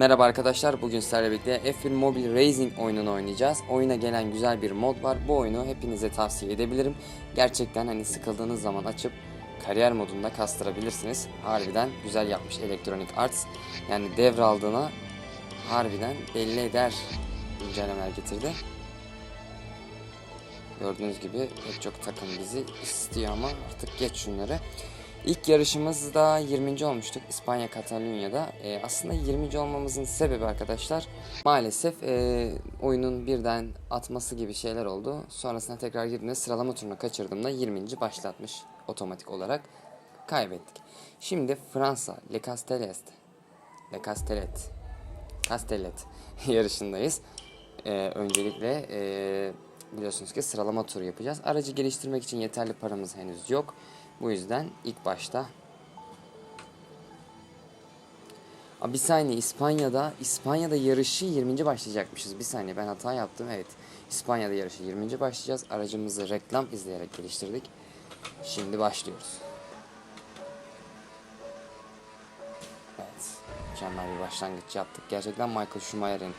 Merhaba arkadaşlar, bugün sizlerle birlikte F1 Mobile Racing oyununu oynayacağız. Oyuna gelen güzel bir mod var. Bu oyunu hepinize tavsiye edebilirim. Gerçekten hani sıkıldığınız zaman açıp kariyer modunda kastırabilirsiniz. Harbiden güzel yapmış Electronic Arts. Yani devraldığına harbiden belli eder güncellemeler getirdi. Gördüğünüz gibi pek çok takım bizi istiyor ama artık geç şunları. İlk yarışımızda 20. olmuştuk İspanya Katalunya'da. Ee, aslında 20. olmamızın sebebi arkadaşlar maalesef e, oyunun birden atması gibi şeyler oldu. Sonrasında tekrar girdiğimde sıralama turunu kaçırdığımda 20. başlatmış otomatik olarak. Kaybettik. Şimdi Fransa Le Castellet Le Castellet Castellet yarışındayız. Ee, öncelikle e, biliyorsunuz ki sıralama turu yapacağız. Aracı geliştirmek için yeterli paramız henüz yok. Bu yüzden ilk başta bir saniye İspanya'da İspanya'da yarışı 20. başlayacakmışız. Bir saniye ben hata yaptım. Evet. İspanya'da yarışı 20. başlayacağız. Aracımızı reklam izleyerek geliştirdik. Şimdi başlıyoruz. Evet. Mükemmel bir başlangıç yaptık. Gerçekten Michael Schumacher'in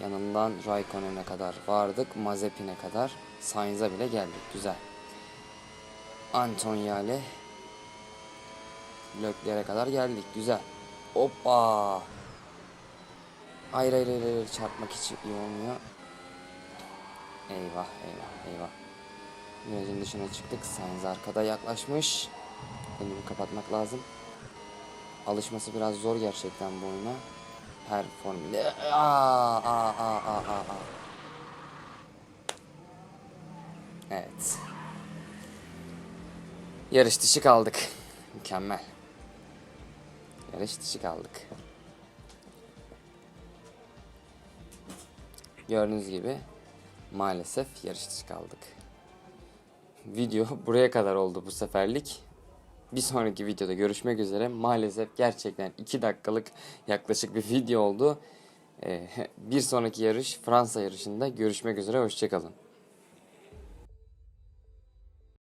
yanından Raikkonen'e kadar vardık. Mazepin'e kadar. Sainz'a bile geldik. Güzel. Antonyale Lökler'e kadar geldik. Güzel. Hoppa. Hayır hayır hayır, hayır. çarpmak için iyi olmuyor. Eyvah eyvah eyvah. Virajın dışına çıktık. Sainz arkada yaklaşmış. Önümü kapatmak lazım. Alışması biraz zor gerçekten bu oyuna. Her formülde. Aa, aa, aa, aa, aa. Evet. Yarış dışı kaldık. Mükemmel. Yarış dışı kaldık. Gördüğünüz gibi maalesef yarış dışı kaldık. Video buraya kadar oldu bu seferlik. Bir sonraki videoda görüşmek üzere. Maalesef gerçekten 2 dakikalık yaklaşık bir video oldu. Ee, bir sonraki yarış Fransa yarışında görüşmek üzere. Hoşçakalın.